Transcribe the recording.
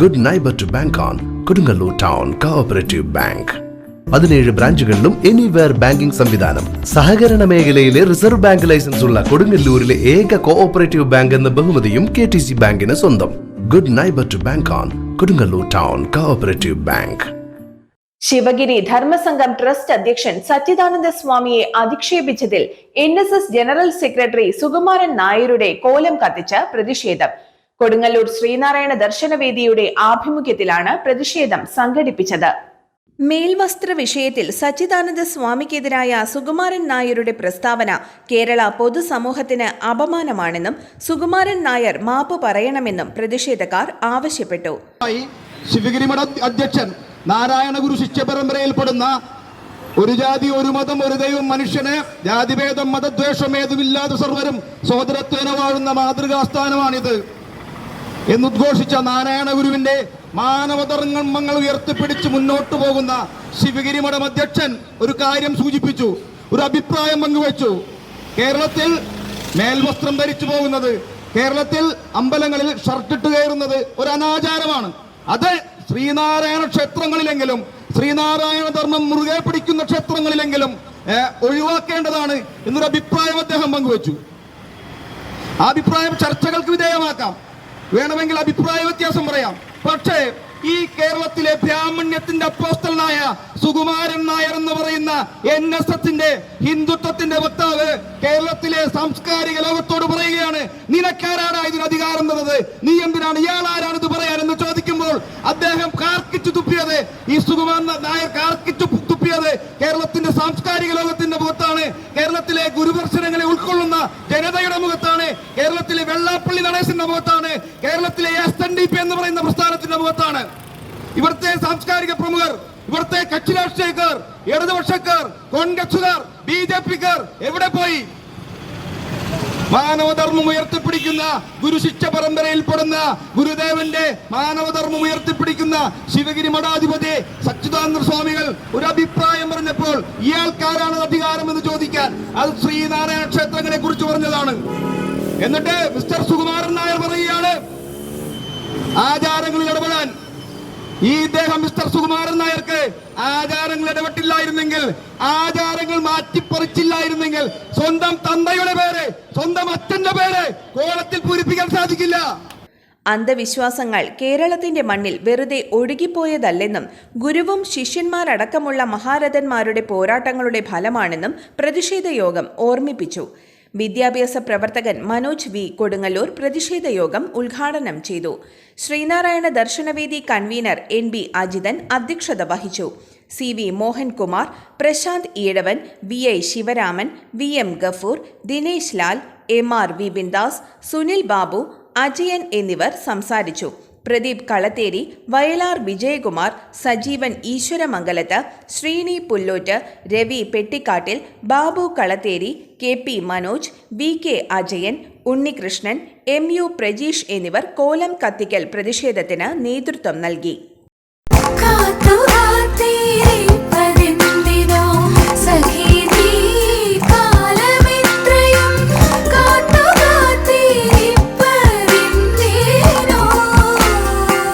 Good neighbour to bank on Kodungallur town cooperative bank പതിനേഴ് ബ്രാഞ്ചുകളിലും anywhere banking സംവിധാനം. സഹകരണ മേഖലയിലെ റിസർവ് ബാങ്ക് ലൈസൻസ് ഉള്ള കൊടുങ്ങല്ലൂരിലെ ഏക കോഓപ്പറേറ്റീവ് ബാങ്ക് എന്ന ബഹുമതിയും കെ ടി സി ബാങ്കിന് സ്വന്തം. Good neighbour to bank on Kodungallur town cooperative bank Sivagiri Dharmasangham trust അധ്യക്ഷൻ സച്ചിദാനന്ദ സ്വാമിയെ അധിക്ഷേപിച്ചതിൽ എൻ ജനറൽ സെക്രട്ടറി സുകുമാരൻ നായരുടെ കോലം കത്തിച്ച് പ്രതിഷേധം. കൊടുങ്ങല്ലൂർ ശ്രീനാരായണ ദർശനവേദിയുടെ ആഭിമുഖ്യത്തിലാണ് പ്രതിഷേധം സംഘടിപ്പിച്ചത്. മേൽവസ്ത്ര വിഷയത്തിൽ സച്ചിദാനന്ദ സ്വാമിക്കെതിരായ സുകുമാരൻ നായരുടെ പ്രസ്താവന കേരള പൊതുസമൂഹത്തിന് അപമാനമാണെന്നും സുകുമാരൻ നായർ മാപ്പ് പറയണമെന്നും പ്രതിഷേധക്കാർ ആവശ്യപ്പെട്ടു. ശിവഗിരി അധ്യക്ഷൻ നാരായണ ഗുരു ശിഷ്യ പരമ്പരയിൽപ്പെടുന്ന ഒരു ജാതി ഒരു മതം ഒരു ദൈവം മനുഷ്യന് ജാതിഭേദം മതദ്വേഷം ഏതുമില്ലാതെ സർവരും സോദരത്വേന വാഴുന്ന മാതൃകാസ്ഥാനമാണിത് എന്നുദ്ഘോഷിച്ച നാരായണ ഗുരുവിന്റെ മാനവധർമ്മങ്ങൾ ഉയർത്തിപ്പിടിച്ച് മുന്നോട്ടു പോകുന്ന ശിവഗിരി മഠം അധ്യക്ഷൻ ഒരു കാര്യം സൂചിപ്പിച്ചു ഒരു അഭിപ്രായം പങ്കുവച്ചു. കേരളത്തിൽ മേൽവസ്ത്രം ധരിച്ചു പോകുന്നത് കേരളത്തിൽ അമ്പലങ്ങളിൽ ഷർട്ടിട്ട് കയറുന്നത് ഒരു അനാചാരമാണ്. അത് ശ്രീനാരായണ ക്ഷേത്രങ്ങളിലെങ്കിലും ശ്രീനാരായണ ധർമ്മം മുറുകെ പിടിക്കുന്ന ക്ഷേത്രങ്ങളിലെങ്കിലും ഒഴിവാക്കേണ്ടതാണ് എന്നൊരു അഭിപ്രായം അദ്ദേഹം പങ്കുവച്ചു. ആ അഭിപ്രായം ചർച്ചകൾക്ക് വിധേയമാക്കാം. വേണമെങ്കിൽ അഭിപ്രായ വ്യത്യാസം പറയാം. പക്ഷേ ഈ കേരളത്തിലെ ബ്രാഹ്മണ്യത്തിന്റെ അപ്പോസ്റ്റലായ സുകുമാരൻ നായർ എന്ന് പറയുന്ന എൻ എസ് എസിന്റെ ഹിന്ദുത്വത്തിന്റെ വക്താവ് കേരളത്തിലെ സാംസ്കാരിക ലോകത്തോട് പറയുകയാണ് നിനക്കാരാണ് ഇതിന് അധികാരം തന്നത്? നീ എന്തിനാണ്? ഇയാൾ ആരാണ് ഇത് പറയാൻ? എന്ന് ചോദിക്കുമ്പോൾ അദ്ദേഹം കാർക്കിച്ചു തുപ്പിയത് ഈ സുകുമാരൻ നായർ കാർക്കിച്ചു തുപ്പിയത് കേരളത്തിന്റെ സാംസ്കാരിക ലോകത്തിന്റെ മുഖത്താണ് കേരളത്തിലെ ഗുരുദർശനങ്ങളെ ഉൾക്കൊള്ളുന്ന ജനതയുടെ മുഖത്താണ് കേരളത്തിലെ വെള്ളാപ്പള്ളി നടേശന്റെ മുഖത്താണ് കേരളത്തിലെ എസ് എൻ ഡി പി എന്ന് പറയുന്ന പ്രസ്ഥാനത്തിന്റെ മുഖത്താണ്. ഇവിടുത്തെ സാംസ്കാരിക പ്രമുഖർ ഇവിടുത്തെ കക്ഷി രാഷ്ട്രീയക്കാർ ഇടതുപക്ഷക്കാർ കോൺഗ്രസുകാർ ബി ജെ പിക്കാർ എവിടെ പോയി? മാനവധർമ്മം ഉയർത്തിപ്പിടിക്കുന്ന ഗുരുശിക്ഷ പരമ്പരയിൽപ്പെടുന്ന ഗുരുദേവന്റെ മാനവധർമ്മം ഉയർത്തിപ്പിടിക്കുന്ന ശിവഗിരി മഠാധിപതി സച്ചിദാനന്ദ സ്വാമികൾ ഒരു അഭിപ്രായം പറഞ്ഞപ്പോൾ ഇയാൾക്കാരാണ് അധികാരം എന്ന് ചോദിക്കാൻ. അത് ശ്രീനാരായണ ക്ഷേത്രങ്ങളെ കുറിച്ച് പറഞ്ഞതാണ്. എന്നിട്ട് മിസ്റ്റർ സുകുമാരൻ നായർ പറയുകയാണ് ആചാരങ്ങളിൽ ഇടപെടാൻ. ഈ ഇദ്ദേഹം മിസ്റ്റർ സുകുമാരൻ നായർക്ക് ആചാരങ്ങൾ ഇടപെട്ടില്ലായിരുന്നെങ്കിൽ ആചാരങ്ങൾ മാറ്റിപ്പറിച്ചില്ലായിരുന്നെങ്കിൽ സ്വന്തം തന്തയുടെ പേര് സ്വന്തം അച്ഛന്റെ പേര് കോളത്തിൽ പൂരിപ്പിക്കാൻ സാധിക്കില്ല. അന്ധവിശ്വാസങ്ങൾ കേരളത്തിന്റെ മണ്ണിൽ വെറുതെ ഒഴുകിപ്പോയതല്ലെന്നും ഗുരുവും ശിഷ്യന്മാരടക്കമുള്ള മഹാരഥന്മാരുടെ പോരാട്ടങ്ങളുടെ ഫലമാണെന്നും പ്രതിഷേധ യോഗം ഓർമ്മിപ്പിച്ചു. വിദ്യാഭ്യാസ പ്രവർത്തകൻ മനോജ് വി. കൊടുങ്ങല്ലൂർ പ്രതിഷേധ യോഗം ഉദ്ഘാടനം ചെയ്തു. Sreenarayana Darshanavedi convener N. B. Ajithan അധ്യക്ഷത വഹിച്ചു. C. V. Mohankumar Prasanth Ezhavan V. I. Sivaraman V. M. Gafoor Dinesh Lal M. R. Vipindas Sunil Babu Ajayan എന്നിവർ സംസാരിച്ചു. Pradeep Kalatheri Vayalar Vijayakumar Sajeevan Eswaramangalath Sreeni Pullott Ravi Pettikkattil Babu Kalatheri K P Manoj V K Ajayan Unnikrishnan M U Prajeesh എന്നിവർ കോലം കത്തിക്കൽ പ്രതിഷേധത്തിന് നേതൃത്വം നൽകി.